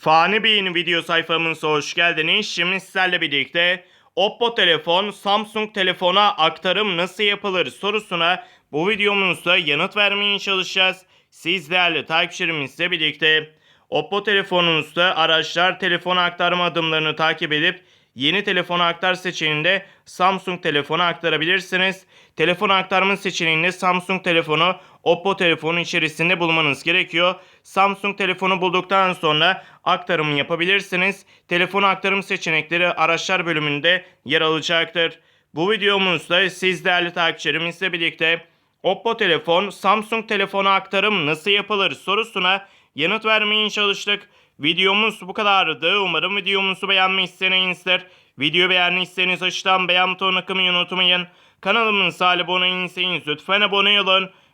Fani Bey'in video sayfamıza hoş geldiniz. Şimdi sizlerle birlikte Oppo telefon Samsung telefona aktarım nasıl yapılır sorusuna bu videomuzda yanıt vermeye çalışacağız. Siz değerli takipçilerimizle birlikte Oppo telefonunuzda araçlar telefon aktarma adımlarını takip edip Yeni telefona aktar seçeneğinde Samsung telefona aktarabilirsiniz. Telefon aktarma seçeneğinde Samsung telefonu Oppo telefonu içerisinde bulmanız gerekiyor. Samsung telefonu bulduktan sonra aktarımı yapabilirsiniz. Telefon aktarım seçenekleri araçlar bölümünde yer alacaktır. Bu videomuzda siz değerli takipçilerimizle birlikte Oppo telefon Samsung telefona aktarım nasıl yapılır sorusuna yanıt vermeye çalıştık. Videomuz bu kadardı. Umarım videomuzu beğenmişsinizdir. Videoyu beğendiyseniz aşağıdan beğen butonuna kılmayı unutmayın. Kanalımıza abone değilseniz lütfen abone olun.